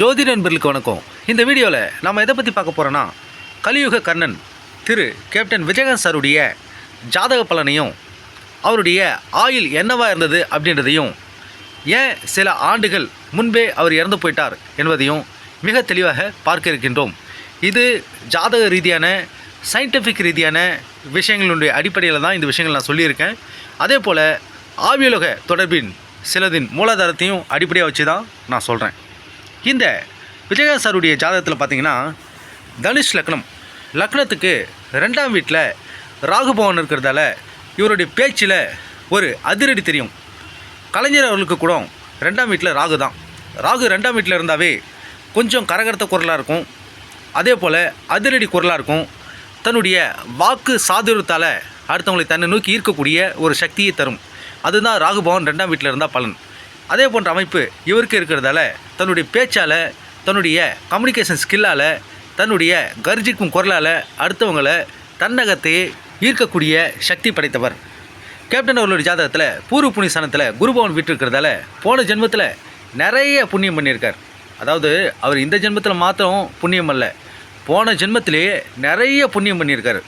ஜோதி நண்பர்களுக்கு வணக்கம். இந்த வீடியோவில் நம்ம எதை பற்றி பார்க்க போகிறோன்னா கலியுக கர்ணன் திரு கேப்டன் விஜயகாந்த் சாருடைய ஜாதக பலனையும் அவருடைய ஆயுள் என்னவாக இருந்தது அப்படின்றதையும் ஏன் சில ஆண்டுகள் முன்பே அவர் இறந்து போயிட்டார் என்பதையும் மிக தெளிவாக பார்க்க இருக்கின்றோம். இது ஜாதக ரீதியான சயின்டிஃபிக் ரீதியான விஷயங்களுடைய அடிப்படையில் தான் இந்த விஷயங்கள் நான் சொல்லியிருக்கேன். அதே போல் ஆவியலோக தொடர்பின் சிலதின் மூலாதாரத்தையும் அடிப்படையாக வச்சு தான் நான் சொல்கிறேன் இந்த விஜயா சாருடைய ஜாதகத்தில் பார்த்தீங்கன்னா தனுஷ் லக்னம் லக்னத்துக்கு ரெண்டாம் வீட்டில் ராகுபவன் இருக்கிறதால இவருடைய பேச்சில் ஒரு அதிரடி தெரியும். கலைஞர் அவர்களுக்கு கூட ரெண்டாம் வீட்டில் ராகு தான். ராகு ரெண்டாம் வீட்டில் இருந்தாவே கொஞ்சம் கரகரத்த குரலாக இருக்கும். அதே போல் அதிரடி குரலாக இருக்கும். தன்னுடைய வாக்கு சாதுரத்தால் அடுத்தவங்களை தன்னை நோக்கி ஈர்க்கக்கூடிய ஒரு சக்தியை தரும். அதுதான் ராகுபவன் ரெண்டாம் வீட்டில் இருந்தால் பலன். அதே போன்ற அமைப்பு இவருக்கு இருக்கிறதால தன்னுடைய பேச்சால் தன்னுடைய கம்யூனிகேஷன் ஸ்கில்லால் தன்னுடைய கர்ஜிக்கும் குரலால் அடுத்தவங்களை தன்னகத்தையே ஈர்க்கக்கூடிய சக்தி படைத்தவர். கேப்டன் அவர்களுடைய ஜாதகத்தில் பூர்வ புண்ணிய சனத்தில் குருபவன் வீட்டு இருக்கிறதால போன ஜென்மத்தில் நிறைய புண்ணியம் பண்ணியிருக்கார். அதாவது அவர் இந்த ஜென்மத்தில் மாத்திரம் புண்ணியம் அல்ல. போன ஜென்மத்திலேயே நிறைய புண்ணியம் பண்ணியிருக்காரு.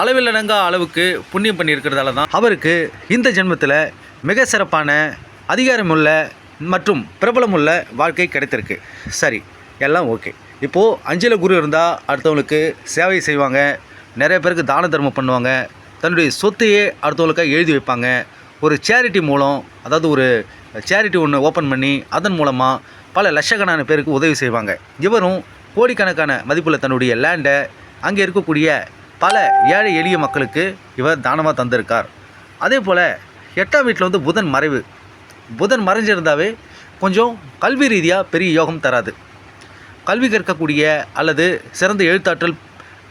அளவில்லடங்கா அளவுக்கு புண்ணியம் பண்ணியிருக்கிறதால தான் அவருக்கு இந்த ஜென்மத்தில் மிக சிறப்பான அதிகாரமுள்ள மற்றும் பிரபலமுள்ள வாழ்க்கை கிடைத்திருக்கு. சரி எல்லாம் ஓகே. இப்போது அஞ்சல குரு இருந்தால் அடுத்தவங்களுக்கு சேவை செய்வாங்க. நிறைய பேருக்கு தான தர்மம் பண்ணுவாங்க. தன்னுடைய சொத்தையே அடுத்தவங்களுக்காக எழுதி வைப்பாங்க. ஒரு சேரிட்டி மூலம் அதாவது ஒரு சேரிட்டி ஒன்று ஓப்பன் பண்ணி அதன் மூலமாக பல லட்சக்கணக்கான பேருக்கு உதவி செய்வாங்க. இவரும் கோடிக்கணக்கான மதிப்பில் தன்னுடைய லேண்டை அங்கே இருக்கக்கூடிய பல ஏழை எளிய மக்களுக்கு இவர் தானமாக தந்திருக்கார். அதே போல் எட்டாம் வீட்டில் வந்து புதன் மறைவு. புதன் மறைஞ்சிருந்தாவே கொஞ்சம் கல்வி ரீதியாக பெரிய யோகம் தராது. கல்வி கற்கக்கூடிய அல்லது சிறந்த எழுத்தாற்றல்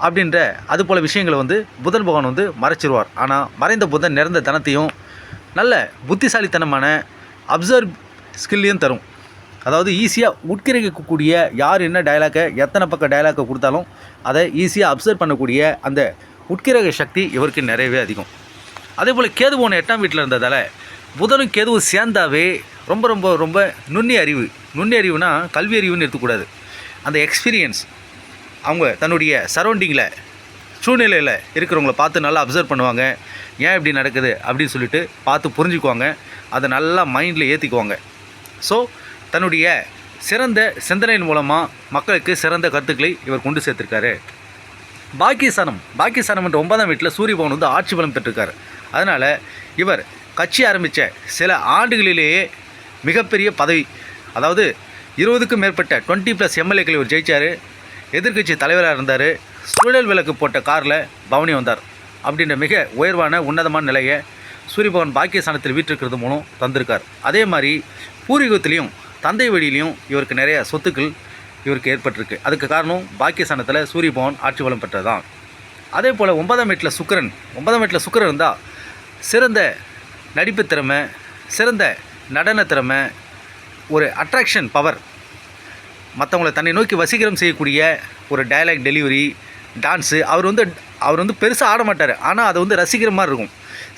அப்படின்ற அது போல் விஷயங்களை வந்து புதன் பகவான் வந்து மறைச்சிருவார். ஆனால் மறைந்த புதன் நிறந்த தனத்தையும் நல்ல புத்திசாலித்தனமான அப்சர்வ் ஸ்கில்லையும் தரும். அதாவது ஈஸியாக உட்கிரகிக்கக்கூடிய யார் என்ன டயலாக்கை எத்தனை பக்கம் டயலாக்கை கொடுத்தாலும் அதை ஈஸியாக அப்சர்வ் பண்ணக்கூடிய அந்த உட்கிரக சக்தி இவருக்கு நிறையவே அதிகம். அதே போல் கேது போன எட்டாம் வீட்டில் இருந்ததால் புதனும் கேதுவும் சேர்ந்தாவே ரொம்ப ரொம்ப ரொம்ப நுண்ணி அறிவு நுண்ணி அறிவுனா கல்வி அறிவுன்னு எடுத்துக்கூடாது. அந்த எக்ஸ்பீரியன்ஸ் அவங்க தன்னுடைய சரௌண்டிங்கில் சூழ்நிலையில் இருக்கிறவங்கள பார்த்து நல்லா அப்சர்வ் பண்ணுவாங்க. ஏன் இப்படி நடக்குது? அப்படின்னு சொல்லிட்டு பார்த்து புரிஞ்சுக்குவாங்க. அதை நல்லா மைண்டில் ஏற்றிக்குவாங்க ஸோ தன்னுடைய சிறந்த சிந்தனையின் மூலமாக மக்களுக்கு சிறந்த கருத்துக்களை இவர் கொண்டு சேர்த்துருக்காரு. பாக்கியஸ்தானம். பாக்கியஸ்தானம் என்ற ஒன்பதாம் வீட்டில் சூரிய பவன் வந்து ஆட்சி பலம் பெற்றிருக்காரு. அதனால் இவர் கட்சி ஆரம்பித்த சில ஆண்டுகளிலேயே மிகப்பெரிய பதவி அதாவது இருபதுக்கும் மேற்பட்ட டுவெண்ட்டி ப்ளஸ் எம்எல்ஏக்கள் இவர் ஜெயிச்சார். எதிர்க்கட்சி தலைவராக இருந்தார். சுழல் விளக்கு போட்ட காரில் பவனி வந்தார். அப்படின்ற மிக உயர்வான உன்னதமான நிலையை சூரியபவன் பாக்கியஸ்தானத்தில் வீட்டிருக்கிறது மூலம் தந்திருக்கார். அதே மாதிரி பூர்வீகத்திலையும் தந்தை வழியிலையும் இவருக்கு நிறைய சொத்துக்கள் இவருக்கு ஏற்பட்டிருக்கு. அதுக்கு காரணம் பாக்கியஸ்தானத்தில் சூரியபவன் ஆட்சி வளம் பெற்றதான் அதே போல் ஒன்பதாம் வீட்டில் சுக்கிரன் ஒன்பதாம் வீட்டில் சுக்கரன் இருந்தால் சிறந்த நடிப்பு திறமை சிறந்த நடன திறமை ஒரு அட்ராக்ஷன் பவர் மற்றவங்களை தன்னை நோக்கி வசீகரம் செய்யக்கூடிய ஒரு டயலாக் டெலிவரி டான்ஸு அவர் வந்து அவர் வந்து பெருசாக ஆட மாட்டார். ஆனால் அதை வந்து ரசிக்கிற மாதிரி இருக்கும்.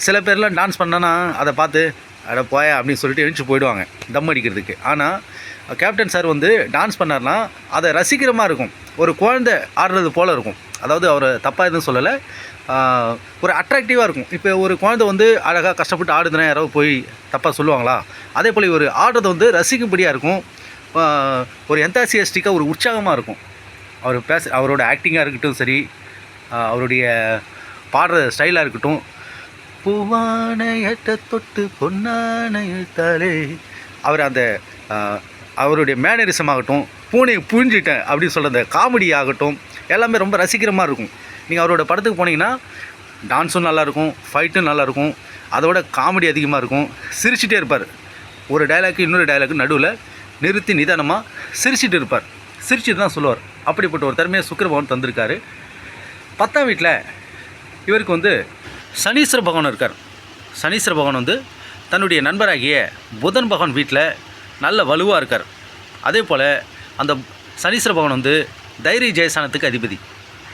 சில பேர்லாம் டான்ஸ் பண்ணனா அதை பார்த்து அட போயா அப்படின்னு சொல்லிட்டு எழுந்து போயிடுவாங்க தம் அடிக்கிறதுக்கு. ஆனால் கேப்டன் சார் வந்து டான்ஸ் பண்ணார்னா அதை ரசிக்கிற மாதிரி இருக்கும். ஒரு குழந்தை ஆடுறது போல் இருக்கும். அதாவது அவர் தப்பாக எதுவும் சொல்லலை. ஒரு அட்ராக்டிவாக இருக்கும். இப்போ ஒரு குழந்தை வந்து அழகாக கஷ்டப்பட்டு ஆடுதுன்னா யாராவது போய் தப்பாக சொல்லுவாங்களா? அதே போல் இவர் ஆடுறது வந்து ரசிக்கும்படியாக இருக்கும். ஒரு எந்தாசியஸ்டிக்காக ஒரு உற்சாகமாக இருக்கும். அவர் பேச அவரோட ஆக்டிங்காக இருக்கட்டும் சரி அவருடைய பாடுற ஸ்டைலாக இருக்கட்டும். பூவானையட்ட தொட்டு பொன்னான அவர் அந்த அவருடைய மேனரிசம் ஆகட்டும் பூனையை புழிஞ்சிட்டேன் அப்படின்னு சொல்கிற அந்த காமெடி ஆகட்டும் எல்லாமே ரொம்ப ரசிக்கிற மாதிரி இருக்கும். நீங்கள் அவரோட படத்துக்கு போனீங்கன்னா டான்ஸும் நல்லாயிருக்கும் ஃபைட்டும் நல்லாயிருக்கும் அதோட காமெடி அதிகமாக இருக்கும். சிரிச்சிட்டே இருப்பார். ஒரு டைலாக்கு இன்னொரு டைலாக்கு நடுவில் நிறுத்தி நிதானமாக சிரிச்சிட்டு இருப்பார். சிரிச்சிட்டு தான் சொல்லுவார். அப்படிப்பட்ட ஒரு திறமையை சுக்கிரபவன் தந்திருக்காரு. பத்தாம் வீட்டில் இவருக்கு வந்து சனீஸ்வர பகவான் இருக்கார். சனீஸ்வர பகவான் வந்து தன்னுடைய நண்பராகிய புதன் பகவான் வீட்டில் நல்ல வலுவாக இருக்கார். அதே போல் அந்த சனீஸ்வர பகவான் வந்து தைரி ஜெயசானத்துக்கு அதிபதி.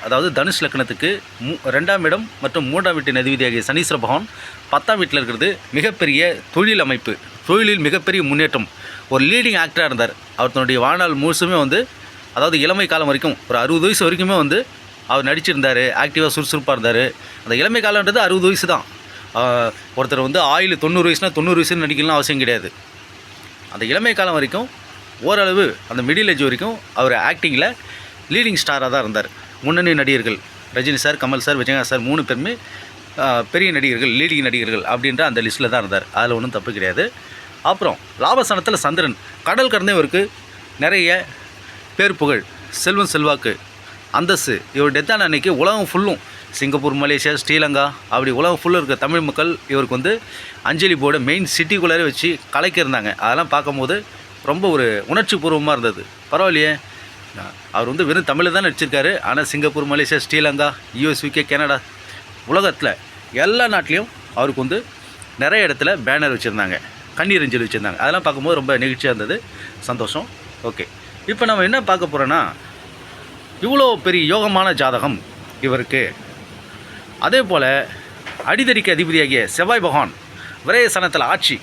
அதாவது தனுஷ் லக்னத்துக்கு மூ ரெண்டாம் இடம் மற்றும் மூன்றாம் வீட்டின் அதிபதியாகிய சனீஸ்வர பகவான் பத்தாம் வீட்டில் இருக்கிறது மிகப்பெரிய தொழில் அமைப்பு தொழிலில் மிகப்பெரிய முன்னேற்றம். ஒரு லீடிங் ஆக்டராக இருந்தார். அவர் தன்னுடைய வாழ்நாள் முழுசுமே வந்து அதாவது இளமை காலம் வரைக்கும் ஒரு அறுபது வயசு வரைக்குமே வந்து அவர் நடிச்சிருந்தார் ஆக்டிவாக சுறுசுறுப்பாக இருந்தார். அந்த இளமை காலன்றது அறுபது வயசு தான். ஒருத்தர் வந்து ஆயில் தொண்ணூறு வயசுனா தொண்ணூறு வயசுன்னு நடிக்கலாம் அவசியம் கிடையாது. அந்த இளமை காலம் வரைக்கும் ஓரளவு அந்த மிடில் ஏஜ் வரைக்கும் அவர் ஆக்டிங்கில் லீடிங் ஸ்டாராக தான் இருந்தார். முன்னணி நடிகர்கள் Rajini sir Kamal sir Vijayakanth sir மூணு பேருமே பெரிய நடிகர்கள் லீடிங் நடிகர்கள் அப்படின்ற அந்த லிஸ்ட்டில் தான் இருந்தார். அதில் ஒன்றும் தப்பு கிடையாது. அப்புறம் லாபசனத்தில் சந்திரன் கடல் கடந்த இவருக்கு நிறைய பேர் புகழ். செல்வம் செல்வாக்கு அந்தஸ்து இவர் டெத்தான அன்னைக்கு உலகம் ஃபுல்லும் சிங்கப்பூர் மலேசியா ஸ்ரீலங்கா அப்படி உலகம் ஃபுல்லும் இருக்க தமிழ் மக்கள் இவருக்கு வந்து அஞ்சலி போர்டு மெயின் சிட்டிக்குள்ளாரே வச்சு கலைக்கிருந்தாங்க அதெல்லாம் பார்க்கும்போது ரொம்ப ஒரு உணர்ச்சி பூர்வமாக இருந்தது. பரவாயில்லையே அவர் வந்து வெறும் தமிழில் தான் நடிச்சிருக்காரு. ஆனால் Singapore Malaysia Sri Lanka US UK Canada உலகத்தில் எல்லா நாட்டிலையும் அவருக்கு வந்து நிறைய இடத்துல பேனர் வச்சுருந்தாங்க. கண்ணீர் அஞ்சல் வச்சுருந்தாங்க. அதெல்லாம் பார்க்கும்போது ரொம்ப நெகிழ்ச்சியாக இருந்தது. சந்தோஷம். ஓகே இப்போ நம்ம என்ன பார்க்க போகிறோன்னா இவ்வளோ பெரிய யோகமான ஜாதகம் இவருக்கு. அதே போல் அடிதடிக்கு அதிபதியாகிய செவ்வாய் பகவான் விரயசனத்தில் ஆட்சி.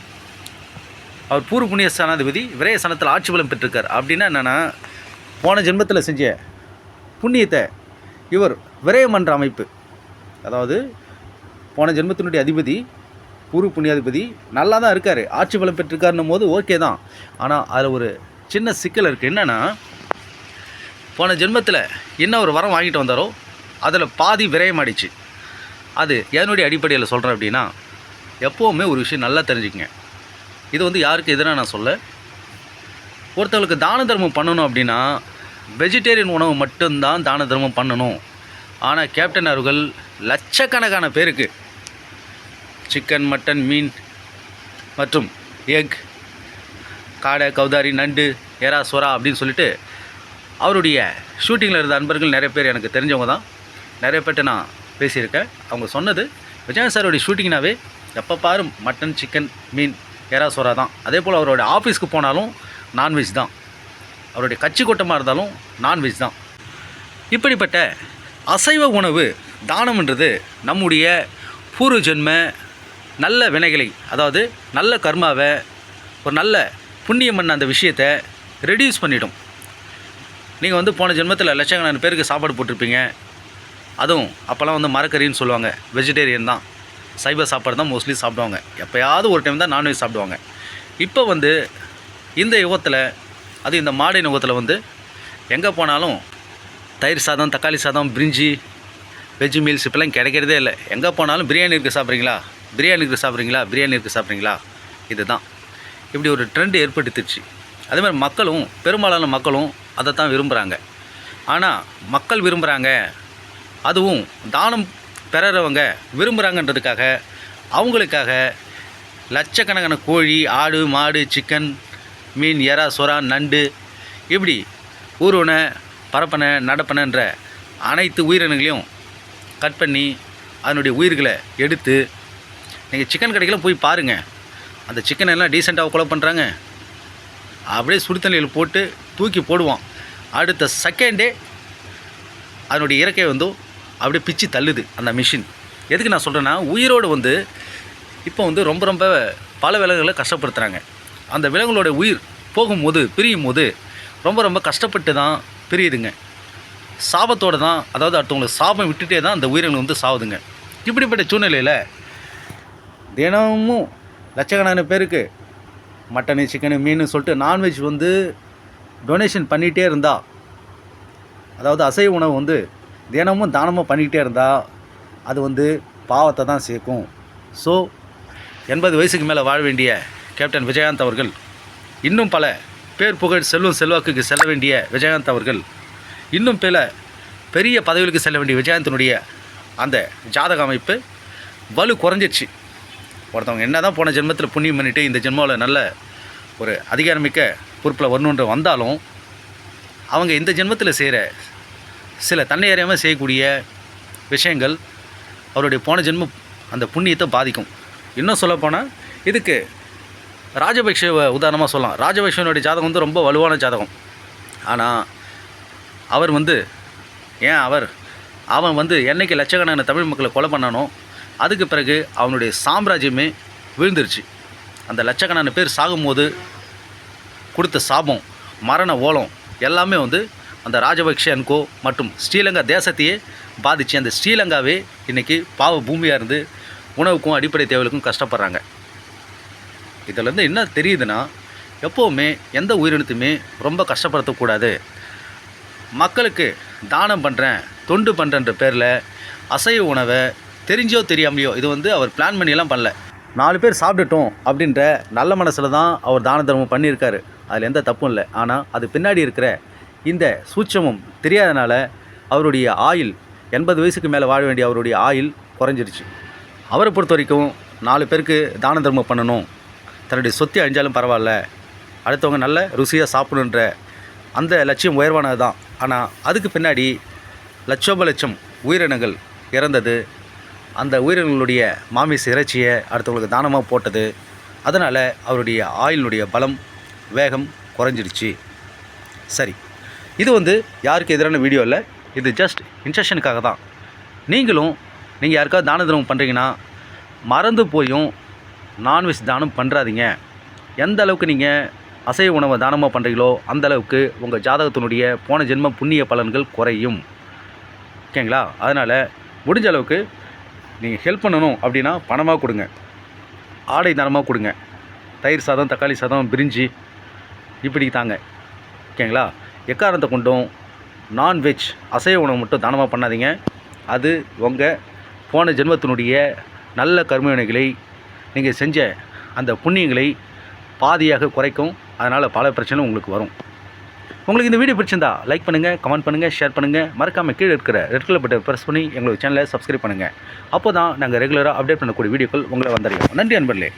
அவர் பூர்வ புண்ணிய ஸ்தானாதிபதி விரயசனத்தில் ஆட்சி பலம் பெற்றிருக்கார். அப்படின்னா என்னென்னா போன ஜென்மத்தில் செஞ்ச புண்ணியத்தை இவர் விரயமன்ற அமைப்பு. அதாவது போன ஜென்மத்தினுடைய அதிபதி குரு புண்ணியாதிபதி நல்லா தான் இருக்கார். ஆட்சி பலம் பெற்றிருக்காருன்னும் போது ஓகே தான். ஆனால் அதில் ஒரு சின்ன சிக்கல் இருக்குது என்னென்னா போன ஜென்மத்தில் என்ன ஒரு வரம் வாங்கிட்டு வந்தாரோ அதில் பாதி விரயமாடிச்சு அது என்னுடைய அடிப்படையில் சொல்கிறேன் அப்படின்னா எப்போவுமே ஒரு விஷயம் நல்லா தெரிஞ்சுக்கங்க. இது வந்து யாருக்கு எதிராக நான் சொல்ல? ஒருத்தவங்களுக்கு தான தர்மம் பண்ணணும் அப்படின்னா வெஜிடேரியன் உணவு மட்டும்தான் தான தர்மம் பண்ணணும். ஆனால் கேப்டன் அவர்கள் லட்சக்கணக்கான பேருக்கு சிக்கன் மட்டன் மீன் மற்றும் எக் காடை கௌதாரி நண்டு எறா சொரா அப்படின்னு சொல்லிட்டு அவருடைய ஷூட்டிங்கில் இருந்த அன்பர்கள் நிறைய பேர் எனக்கு தெரிஞ்சவங்க தான். நிறைய பேர்கிட்ட நான் பேசியிருக்கேன். அவங்க சொன்னது விஜயன் சாருடைய ஷூட்டிங்னாவே எப்போ பாரு மட்டன் சிக்கன் மீன் எறா சொரா தான். அதே போல் அவரோட ஆஃபீஸ்க்கு போனாலும் நான்வெஜ் தான். அவருடைய கட்சி கூட்டமாக இருந்தாலும் நான்வெஜ் தான். இப்படிப்பட்ட அசைவ உணவு தானம்ன்றது நம்முடைய பூர்வ ஜென்ம நல்ல வினைகளை அதாவது நல்ல கர்மாவை ஒரு நல்ல புண்ணியம் பண்ண அந்த விஷயத்தை ரெடியூஸ் பண்ணிடும். நீங்கள் வந்து போன ஜென்மத்தில் லட்சக்கணக்கான பேருக்கு சாப்பாடு போட்டிருப்பீங்க. அதுவும் அப்போல்லாம் வந்து மரக்கறின்னு சொல்லுவாங்க. வெஜிடேரியன் தான். சைவ சாப்பாடு தான் மோஸ்ட்லி சாப்பிடுவாங்க. எப்போயாவது ஒரு டைம் தான் நான்வெஜ் சாப்பிடுவாங்க. இப்போ வந்து இந்த யுகத்தில் அது இந்த மாடை நுகத்தில் வந்து எங்கே போனாலும் தயிர் சாதம் தக்காளி சாதம் பிரிஞ்சி வெஜ் மீல்ஸ் இப்போலாம் கிடைக்கிறதே இல்லை. எங்கே போனாலும் பிரியாணி இருக்குது சாப்பிட்றீங்களா? பிரியாணி இருக்குது சாப்பிட்றீங்களா? பிரியாணி இருக்குது சாப்பிட்றீங்களா? இதுதான். இப்படி ஒரு ட்ரெண்ட் ஏற்படுத்திடுச்சு. அதேமாதிரி மக்களும் பெரும்பாலான மக்களும் அதை தான் விரும்புகிறாங்க ஆனால் மக்கள் விரும்புகிறாங்க அதுவும் தானம் பெறறவங்க விரும்புகிறாங்கன்றதுக்காக அவங்களுக்காக லட்சக்கணக்கான கோழி ஆடு மாடு சிக்கன் மீன் எறா சுறா நண்டு இப்படி ஊர்வனை பரப்பனை நடப்பனைன்ற அனைத்து உயிரினங்களையும் கட் பண்ணி அதனுடைய உயிர்களை எடுத்து நீங்கள் சிக்கன் கடைக்கெல்லாம் போய் பாருங்கள் அந்த சிக்கன் எல்லாம் டீசெண்டாக கொலை பண்ணுறாங்க அப்படியே சுடுதண்ணியில் போட்டு தூக்கி போடுவோம். அடுத்த செகண்டே அதனுடைய இறக்கை வந்து அப்படியே பிச்சு தள்ளுது அந்த மிஷின் எதுக்கு நான் சொல்கிறேன்னா உயிரோடு வந்து இப்போ வந்து ரொம்ப ரொம்ப பல விலங்குகளை கஷ்டப்படுத்துகிறாங்க அந்த விலங்குகளோட உயிர் போகும்போது பிரியும் போது ரொம்ப ரொம்ப கஷ்டப்பட்டு தான் பிரியுதுங்க. சாபத்தோடு தான் அதாவது அடுத்தவங்களுக்கு சாபம் விட்டுட்டே தான் அந்த உயிரினங்கள் வந்து சாவுதுங்க. இப்படிப்பட்ட சூழ்நிலையில் தினமும் லட்சக்கணக்கான பேருக்கு மட்டனு சிக்கனு மீன் சொல்லிட்டு நான்வெஜ் வந்து டொனேஷன் பண்ணிகிட்டே இருந்தால் அதாவது அசைவ உணவு வந்து தினமும் தானமாக பண்ணிக்கிட்டே இருந்தால் அது வந்து பாவத்தை தான் சேர்க்கும். ஸோ எண்பது வயசுக்கு மேலே வாழ வேண்டிய கேப்டன் விஜயகாந்த் அவர்கள். இன்னும் பல பேர் புகழ் செல்வம் செல்வாக்குக்கு செல்ல வேண்டிய விஜயகாந்த் அவர்கள். இன்னும் பல பெரிய பதவிகளுக்கு செல்ல வேண்டிய விஜயகாந்தனுடைய அந்த ஜாதக அமைப்பு வலு குறைஞ்சிருச்சு. ஒருத்தவங்க என்ன தான் போன ஜென்மத்தில் புண்ணியம் பண்ணிட்டு இந்த ஜென்மாவில் நல்ல ஒரு அதிகாரமிக்க பொறுப்பில் வரணுன்ற வந்தாலும் அவங்க இந்த ஜென்மத்தில் செய்கிற சில தன்னை அறியாமல் செய்யக்கூடிய விஷயங்கள் அவருடைய போன ஜென்மம் அந்த புண்ணியத்தை பாதிக்கும். இன்னும் சொல்லப்போனால் இதுக்கு ராஜபக்ஷவை உதாரணமாக சொல்லலாம். ராஜபக்ஷனுடைய ஜாதகம் வந்து ரொம்ப வலுவான ஜாதகம். ஆனால் அவர் வந்து ஏன் அவர்? அவன் வந்து என்னைக்கு லட்சக்கணக்கான தமிழ் மக்களை கொலை பண்ணானோ அதுக்கு பிறகு அவனுடைய சாம்ராஜ்யமே விழுந்துருச்சு. அந்த லட்சக்கணக்கான பேர் சாகும்போது கொடுத்த சாபம் மரண ஓலம் எல்லாமே வந்து அந்த ராஜபக்ஷன்கோ மற்றும் ஸ்ரீலங்கா தேசத்தையே பாதித்து அந்த ஸ்ரீலங்காவே இன்றைக்கி பாவ பூமியாக இருந்து உணவுக்கும் அடிப்படை தேவைகளுக்கும் கஷ்டப்படுறாங்க. இதிலேருந்து என்ன தெரியுதுன்னா எப்போவுமே எந்த உயிரினத்தையுமே ரொம்ப கஷ்டப்படுத்தக்கூடாது. மக்களுக்கு தானம் பண்ணுறேன் தொண்டு பண்ணுறன்ற பேரில் அசைவ உணவை தெரிஞ்சோ தெரியாமலையோ இது வந்து அவர் பிளான் பண்ணியெல்லாம் பண்ணல. நாலு பேர் சாப்பிட்டுட்டோம் அப்படின்ற நல்ல மனசில் தான் அவர் தான தர்மம் பண்ணியிருக்காரு. அதில் எந்த தப்பும் இல்லை. ஆனால் அது பின்னாடி இருக்கிற இந்த சூட்சமும் தெரியாதனால அவருடைய ஆயில் எண்பது வயசுக்கு மேலே வாழ வேண்டிய அவருடைய ஆயில் குறைஞ்சிருச்சு. அவரை பொறுத்த வரைக்கும் நாலு பேருக்கு தான தர்மம் பண்ணணும். தன்னுடைய சொத்தை அழிஞ்சாலும் பரவாயில்ல. அடுத்தவங்க நல்ல ருசியாக சாப்பிடுன்ற அந்த லட்சியம் உயர்வானது தான். ஆனால் அதுக்கு பின்னாடி லட்சோப லட்சம் உயிரினங்கள் இறந்தது. அந்த உயிரினங்களுடைய மாமிச இறைச்சியை அடுத்தவங்களுக்கு தானமாக போட்டது. அதனால் அவருடைய ஆயுளினுடைய பலம் வேகம் குறைஞ்சிடுச்சு. சரி இது வந்து யாருக்கு எதிரான வீடியோ இல்லை. இது ஜஸ்ட் இன்ஸ்ட்ரக்ஷனுக்காக தான். நீங்களும் நீங்கள் யாருக்காவது தான தர்மம் பண்ணுறீங்கன்னா மறந்து போயும் நான்வெஜ் தானம் பண்ணுறாதீங்க எந்த அளவுக்கு நீங்கள் அசைவ உணவை தானமாக பண்ணுறீங்களோ அந்தளவுக்கு உங்கள் ஜாதகத்தினுடைய போன ஜென்ம புண்ணிய பலன்கள் குறையும். ஓகேங்களா? அதனால் முடிஞ்ச அளவுக்கு நீங்கள் ஹெல்ப் பண்ணணும் அப்படின்னா பணமாக கொடுங்க. ஆடை தானமாக கொடுங்க. தயிர் சாதம் தக்காளி சாதம் பிரிஞ்சி இப்படி தாங்க. ஓகேங்களா? எக்காரணத்தை கொண்டும் நான்வெஜ் அசைவ உணவு மட்டும் தானமாக பண்ணாதீங்க. அது உங்கள் போன ஜென்மத்தினுடைய நல்ல கர்மவினைகளை நீங்கள் செஞ்ச அந்த புண்ணியங்களை பாதியாக குறைக்கும். அதனால் பல பிரச்சனை உங்களுக்கு வரும். உங்களுக்கு இந்த வீடியோ பிடிச்சிருந்தா லைக் பண்ணுங்கள் கமெண்ட் பண்ணுங்கள் ஷேர் பண்ணுங்கள் மறக்காமல் கீழே இருக்கிற ரெட் கலர் பட்டன் ப்ரெஸ் பண்ணி எங்களோட சேனலை சப்ஸ்கிரைப் பண்ணுங்கள் அப்போ தான் நாங்கள் ரெகுலராக அப்டேட் பண்ணக்கூடிய வீடியோக்கள் உங்களை வந்தடையும். நன்றி அன்பர்களே.